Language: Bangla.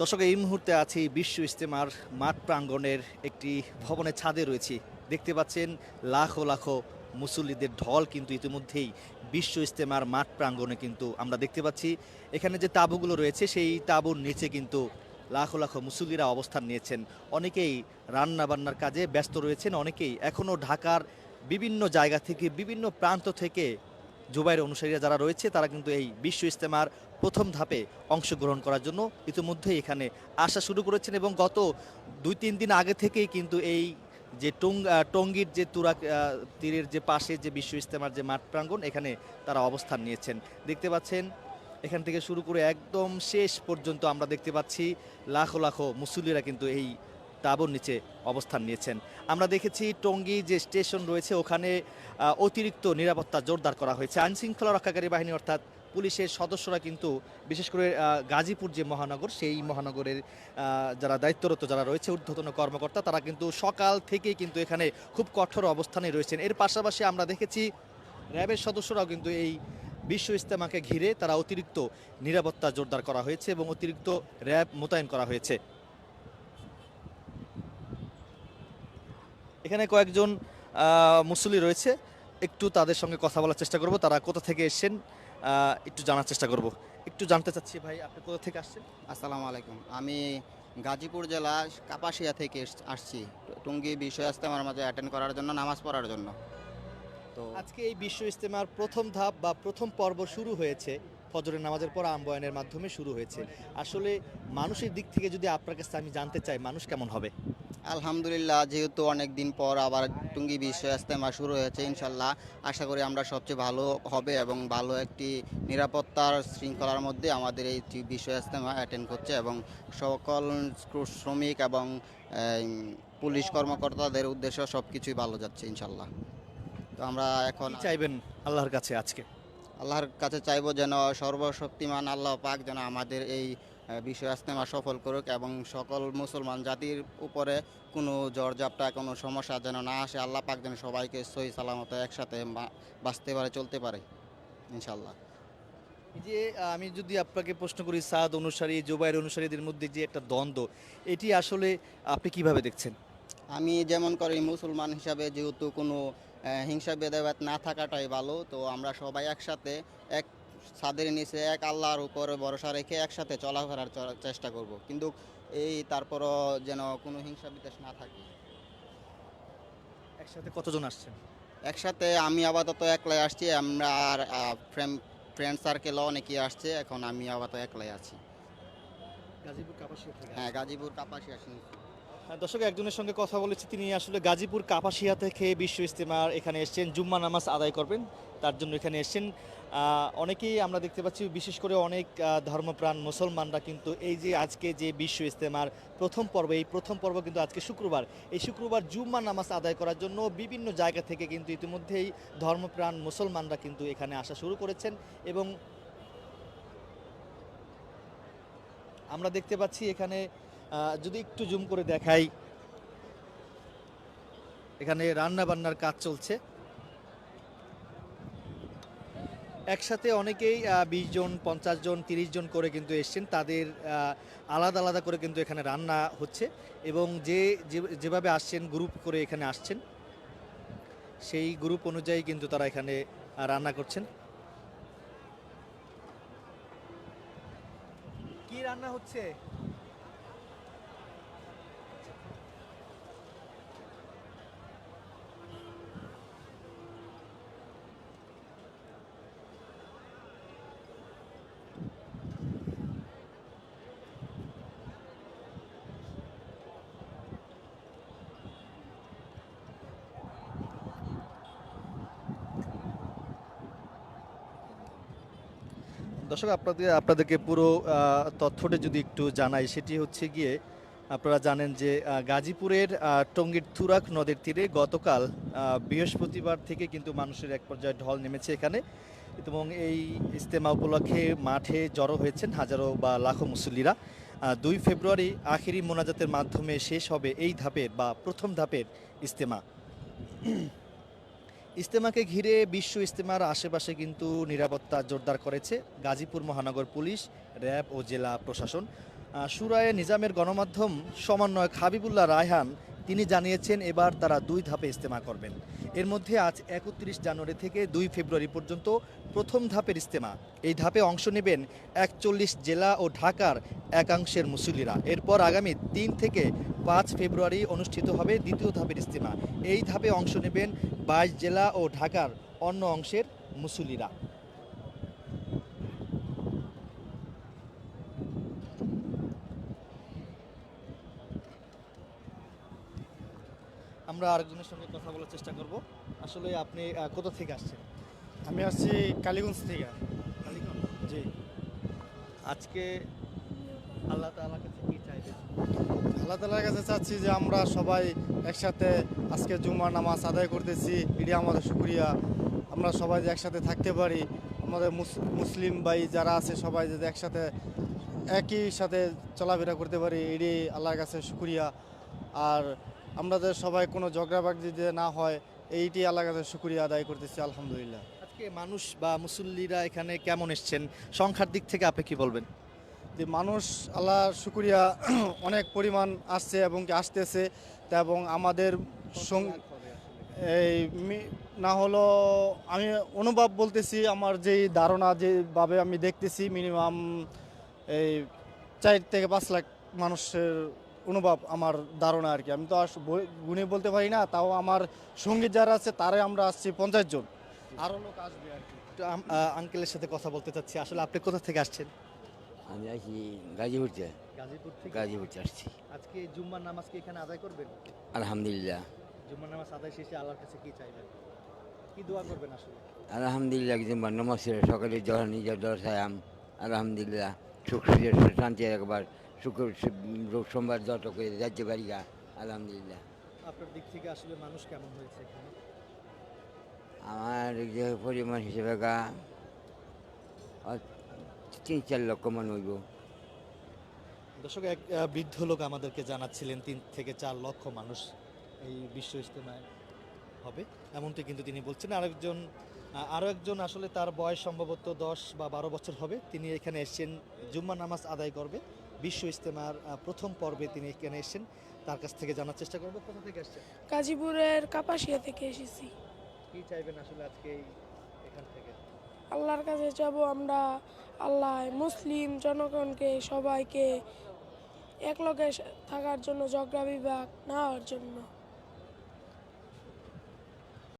দর্শক, এই মুহূর্তে আছি বিশ্ব ইস্তেমার মাঠ প্রাঙ্গণের একটি ভবনের ছাদে রয়েছি। দেখতে পাচ্ছেন, লাখো লাখো মুসল্লিদের ঢল কিন্তু ইতিমধ্যেই বিশ্ব ইস্তেমার মাঠ প্রাঙ্গণে কিন্তু আমরা দেখতে পাচ্ছি। এখানে যে তাঁবুগুলো রয়েছে, সেই তাঁবুর নিচে কিন্তু লাখো লাখো মুসল্লিরা অবস্থান নিয়েছেন। অনেকেই রান্না বান্নার কাজে ব্যস্ত রয়েছেন, অনেকেই এখনও ঢাকার বিভিন্ন জায়গা থেকে, বিভিন্ন প্রান্ত থেকে জুবাইয়ের অনুসারীরা যারা রয়েছে, তারা কিন্তু এই বিশ্ব ইস্তেমার প্রথম ধাপে অংশগ্রহণ করার জন্য ইতিমধ্যেই এখানে আসা শুরু করেছেন এবং গত দুই, তিন দিন আগে থেকেই কিন্তু এই যে টং টঙ্গীর যে তুরাক তীরের যে পাশে যে বিশ্ব ইস্তেমার যে মাঠ প্রাঙ্গণ, এখানে তারা অবস্থান নিয়েছেন। দেখতে পাচ্ছেন, এখান থেকে শুরু করে একদম শেষ পর্যন্ত আমরা দেখতে পাচ্ছি লাখো লাখো মুসল্লিরা কিন্তু এই তাঁবুর নিচে অবস্থান নিয়েছেন। আমরা দেখেছি টঙ্গী যে স্টেশন রয়েছে, ওখানে অতিরিক্ত নিরাপত্তা জোরদার করা হয়েছে। আইন শৃঙ্খলা রক্ষাকারী বাহিনী, অর্থাৎ পুলিশের সদস্যরা কিন্তু বিশেষ করে গাজীপুর যে মহানগর সেই মহানগরের যারা দায়িত্বরত যারা রয়েছে ঊর্ধ্বতন কর্মকর্তা তারা কিন্তু সকাল থেকেই কিন্তু এখানে খুব কঠোর অবস্থানে রয়েছেন। এর পাশাপাশি আমরা দেখেছি র্যাবের সদস্যরাও কিন্তু এই বিশ্ব ইস্তেমাকে ঘিরে তারা অতিরিক্ত নিরাপত্তা জোরদার করা হয়েছে এবং অতিরিক্ত র্যাব মোতায়েন করা হয়েছে। এখানে কয়েকজন আহ, মুসল্লি রয়েছে। একটু তাদের সঙ্গে কথা বলার চেষ্টা করব। তারা কোথা থেকে এসেছেন? একটু জানার চেষ্টা করব। একটু জানতে চাচ্ছি ভাই আপনি কোথা থেকে আসছেন? আসসালামু আলাইকুম। আমি গাজীপুর জেলা কাপাসিয়া থেকে আসছি। টুঙ্গি বিশ্ব ইস্তেমার মাঝে অ্যাটেন্ড করার জন্য নামাজ পড়ার জন্য। তো আজকে এই বিশ্ব ইস্তেমার প্রথম ধাপ বা প্রথম পর্ব শুরু হয়েছে। ফজরের নামাজের পর আম্বয়নের মাধ্যমে শুরু হয়েছে। আসলে মানুষের দিক থেকে যদি আপনার কাছে আমি জানতে চাই মানুষ কেমন হবে? আলহামদুলিল্লাহ যেহেতু অনেক দিন পর আবার টুঙ্গি বিশ্ব ইস্তেমা শুরু হয়েছে ইনশাল্লাহ আশা করি আমরা সবচেয়ে ভালো হবে এবং ভালো একটি নিরাপত্তার শৃঙ্খলার মধ্যে আমাদের এই বিশ্ব ইস্তেমা অ্যাটেন্ড করছে এবং সকল শ্রমিক এবং পুলিশ কর্মকর্তাদের উদ্দেশ্য সব কিছুই ভালো যাচ্ছে ইনশাল্লাহ। তো আমরা এখন চাইবেন আল্লাহর কাছে আজকে? আল্লাহর কাছে চাইব যেন সর্বশক্তিমান আল্লাহ পাক যেন আমাদের এই বিষয় ইস্তেমা সফল করুক এবং সকল মুসলমান জাতির উপরে কোনো ঝড়ঝাপটা কোনো সমস্যা যেন না আসে আল্লাহ পাক যেন সবাইকে সহি সালামত একসাথে বাঁচতে পারে চলতে পারে ইনশাল্লাহ যে আমি যদি আপনাকে প্রশ্ন করি সাদ অনুসারী জুবাইর অনুসারীদের মধ্যে যে একটা দ্বন্দ্ব এটি আসলে আপনি কীভাবে দেখছেন? আমি যেমন করি মুসলমান হিসাবে যেহেতু কোনো হিংসা ভেদাভেদ না থাকাটাই ভালো। তো আমরা সবাই একসাথে এক ছাদের নিচে এক আল্লাহর উপরে ভরসা রেখে একসাথে চলাফেরার চেষ্টা করব। কিন্তু এই তারপরও যেন কোনো হিংসা বিদ্বেষ না থাকে। একসাথে কতজন আসছেন? একসাথে আমি আপাতত একলাই আসছি আমরা আর ফ্রেন্ড সার্কেলও অনেকেই আসছে এখন আমি আপাতত একলাই আছি। গাজীপুর কাপাসিয়া হ্যাঁ গাজীপুর কাপাসি আসি হ্যাঁ, দর্শক, একজনের সঙ্গে কথা বলেছি, তিনি আসলে গাজীপুর কাপাসিয়া থেকে বিশ্ব ইস্তেমার এখানে এসেছেন, জুম্মা নামাজ আদায় করবেন, তার জন্য এখানে এসেছেন। অনেকেই আমরা দেখতে পাচ্ছি, বিশেষ করে অনেক ধর্মপ্রাণ মুসলমানরা কিন্তু এই যে আজকে যে বিশ্ব ইস্তেমার প্রথম পর্ব, এই প্রথম পর্ব কিন্তু আজকে শুক্রবার, এই শুক্রবার জুম্মা নামাজ আদায় করার জন্য বিভিন্ন জায়গা থেকে কিন্তু ইতিমধ্যেই ধর্মপ্রাণ মুসলমানরা কিন্তু এখানে আসা শুরু করেছেন এবং আমরা দেখতে পাচ্ছি এখানে যদি একটু জুম করে দেখাই। এখানে রান্না বান্নার কাজ চলছে। একসাথে অনেকেই বিশ জন, পঞ্চাশ জন, তিরিশ জন করে কিন্তু এসছেন। তাদের আলাদা আলাদা করে কিন্তু এখানে রান্না হচ্ছে এবং যে যেভাবে আসছেন গ্রুপ করে এখানে আসছেন, সেই গ্রুপ অনুযায়ী কিন্তু তারা এখানে রান্না করছেন। কি রান্না হচ্ছে? দর্শক, আপনাদের, আপনাদেরকে পুরো তথ্যটা যদি একটু জানাই, সেটি হচ্ছে গিয়ে আপনারা জানেন যে গাজীপুরের টঙ্গীর তুরাক নদের তীরে গতকাল বৃহস্পতিবার থেকে কিন্তু মানুষের এক পর্যায়ে ঢল নেমেছে এখানে। এবং এই ইজতেমা উপলক্ষে মাঠে জড়ো হয়েছেন হাজারো বা লাখো মুসল্লিরা। দুই ফেব্রুয়ারি আখেরি মোনাজাতের মাধ্যমে শেষ হবে এই ধাপের বা প্রথম ধাপের ইস্তেমা ইস্তেমাকে ঘিরে বিশ্ব ইস্তেমার আশেপাশে কিন্তু নিরাপত্তা জোরদার করেছে গাজীপুর মহানগর পুলিশ, র্যাব ও জেলা প্রশাসন। সুরায়ে নিজামের গণমাধ্যম সমন্বয়ক হাবিবুল্লাহ রায়হান তিনি জানিয়েছেন এবার তারা দুই ধাপে ইস্তেমা করবেন। এর মধ্যে আজ একত্রিশ জানুয়ারি থেকে দুই ফেব্রুয়ারি পর্যন্ত প্রথম ধাপের ইস্তেমা। এই ধাপে অংশ নেবেন একচল্লিশ জেলা ও ঢাকার একাংশের মুসল্লিরা। এরপর আগামী তিন থেকে পাঁচ ফেব্রুয়ারি অনুষ্ঠিত হবে দ্বিতীয় ধাপের ইস্তেমা। এই ধাপে অংশ নেবেন বাইশ জেলা ও ঢাকার অন্য অংশের মুসল্লিরা। আমরা আরেকজনের সঙ্গে কথা বলার চেষ্টা করব। আসলে আপনি কোথা থেকে আসছেন? আমি আসছি কালীগঞ্জ থেকে। কালীগঞ্জ জি। আজকে আল্লাহ তাআলার কাছে কি চাইবেন? আল্লাহ তালার কাছে চাচ্ছি যে আমরা সবাই একসাথে আজকে জুমার নামাজ আদায় করতেছি। এটি আমাদের শুক্রিয়া। আমরা সবাই যে একসাথে থাকতে পারি আমাদের মুস- মুসলিম ভাই যারা আছে সবাই যদি একসাথে একই সাথে চলাফেরা করতে পারি এটি আল্লাহর কাছে শুক্রিয়া। আর আমাদের সবাই কোনো ঝগড়াবাগিতে না হয় এইটি আল্লাহর কাছে শুক্রিয়া আদায় করতেছি আলহামদুলিল্লাহ। আজকে মানুষ বা মুসল্লিরা এখানে কেমন এসছেন? সংখ্যার দিক থেকে আপনি কি বলবেন? যে মানুষ আল্লাহ শুক্রিয়া অনেক পরিমাণ আসছে এবং কি আসতেছে তা এবং আমাদের এই না হলো আমি অনুভব বলতেছি আমার যেই ধারণা যেভাবে আমি দেখতেছি মিনিমাম এই চার থেকে পাঁচ লাখ মানুষের অনুভব আমার ধারণা আর কি। আমি তো আর গুণে বলতে পারি না তাও আমার সংগীত যারা আছে তারাই আমরা আসছি পঞ্চাশ জন। আরও লোক আসবে আর কি। একটু আঙ্কেলের সাথে কথা বলতে চাচ্ছি। আসলে আপনি কোথা থেকে আসছেন? আমি আছি গাজীপুর থেকে। গাজীপুর থেকে? গাজীপুর থেকে আসছি। আজকে জুম্মার নামাজ কি এখানে আদায় করবেন? আলহামদুলিল্লাহ। জুম্মার নামাজ আদায় শেষে আল্লাহর কাছে কি চাইবেন? কি দোয়া করবেন আসলে? আলহামদুলিল্লাহ একদিন নমাজ সকালে যখন নিজের দশায়াম আলহামদুলিল্লাহ সুখ শান্তি একবার শুক্র রোগ সোমবার যত করে যাইতে পারি গা আলহামদুলিল্লাহ। আপনার দিক থেকে আসলে মানুষ কেমন হয়েছে এখানে? আমার যে পরিমাণ হিসেবে গা তিন চার লক্ষ মান হইব। দর্শক এক বৃদ্ধ লোক আমাদেরকে জানাচ্ছিলেন তিন থেকে চার লক্ষ মানুষ এই বিশ্ব ইজতেমায় হবে। এমনটি কিন্তু তিনি বলছেন। আরেকজন আরও একজন আসলে তার বয়স সম্ভবত দশ বা বারো বছর হবে। তিনি এখানে এসেছেন জুম্মা নামাজ আদায় করবে। বিশ্ব ইজতেমার প্রথম পর্বে তিনি এখানে এসেছেন। তার কাছ থেকে জানার চেষ্টা করব কোথা থেকে আসছেন? গাজীপুরের কাপাসিয়া থেকে এসেছি। কি চাইবেন আসলে আজকে এখান থেকে? আল্লাহর কাছে যাব আমরা আল্লাহ মুসলিম জনগণকে সবাইকে একলগে থাকার জন্য ঝগড়া বিভাগ না হওয়ার জন্য।